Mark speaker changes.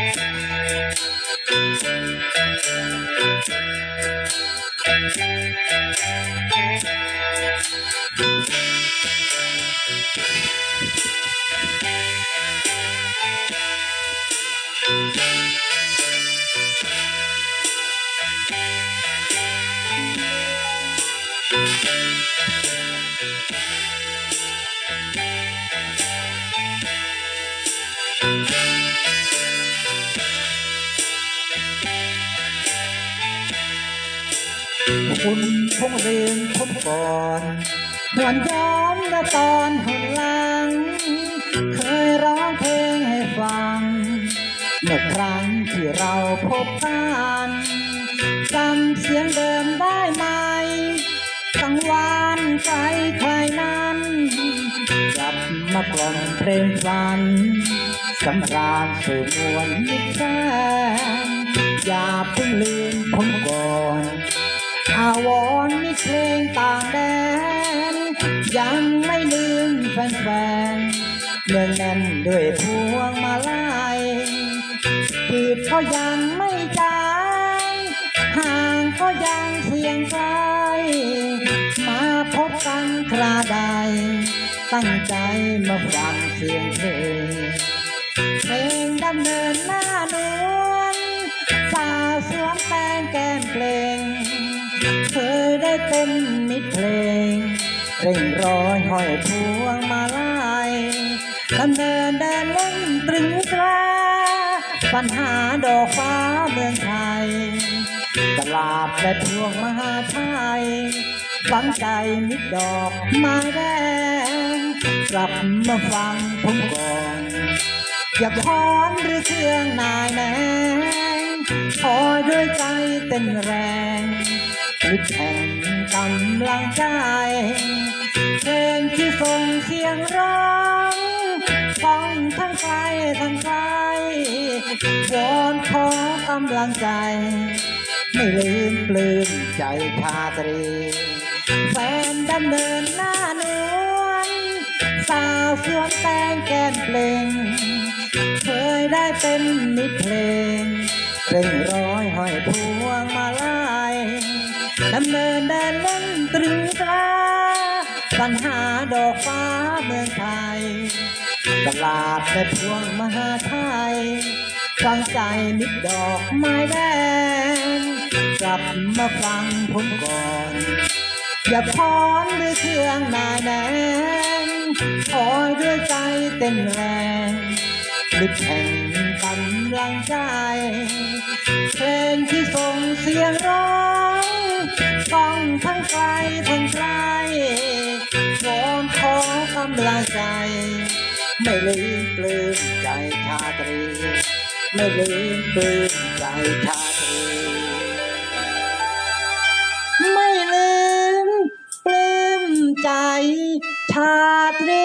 Speaker 1: Música คุณคงลืมผมก่อนหวนย้อนเมื่อตอนหนหลัง เคยร้องเพลงให้ฟัง เมื่อครั้งที่เราพบกันจำเสียงเดิมได้ไหมกังวานใจใครนั้นกลับมากล่อมเพลงฝันสำราญสู่มวาวรณ์มีเพลงต่างแดน ยังไม่ลืมแฟนๆเนื่องแน่นด้วยพวงมาลัยจีบก็ยังไม่จางห่างก็ยังเสียงไกลมาพบกันคราใด ตั้งใจมาฟังเสียงเพลงเพลงดำเนินหน้านวลสาวสวมแป้งแก้มเพลง เคยได้เป็นมิตรเพลง เร่งร้อยห้อยพวงมาลัยดำเนินเดินเล่นตรึงตรา ปัญหาดอกฟ้าเมืองไทย ตลาดและพวงมหาไทยฝังใจมิตรดอกไม้แดงกลับมาฟังผมก่อนอย่าพรหรือเครื่องนายแนงคอยด้วยใจเต้นแรง มิตรแห่งกำลังใจเพลงที่ส่งเสียงร้องฟังทั้งไกลทั้งไกลวอนขอกำลังใจ ไม่ลืมปลื้มใจชาตรี แฟนดำเนินหน้านวลสาวสวมแป้งแก้มเพลงเคยได้เป็นมิตรเพลงเร่งร้อยห้อยพวงมาลัย ดำเนินเดินเล่นตรึงตราปัญหาดอกฟ้าเมืองไทยตลาดและพวงมหาไทยฟังใจมิตรดอกไม้แดง กลับมาฟังผมก่อน อย่าพรด้วยเครื่องนายแนงคอยด้วยใจเต้นแรงมิตรแห่งกำลังใจเพลงที่ส่งเสียงร้อง ลทั้งไกลวอนขอกำลังใจ ไม่ลืมปลื้มใจชาตรี ไม่ลืมปลื้มใจชาตรี ไม่ลืมปลื้มใจชาตรี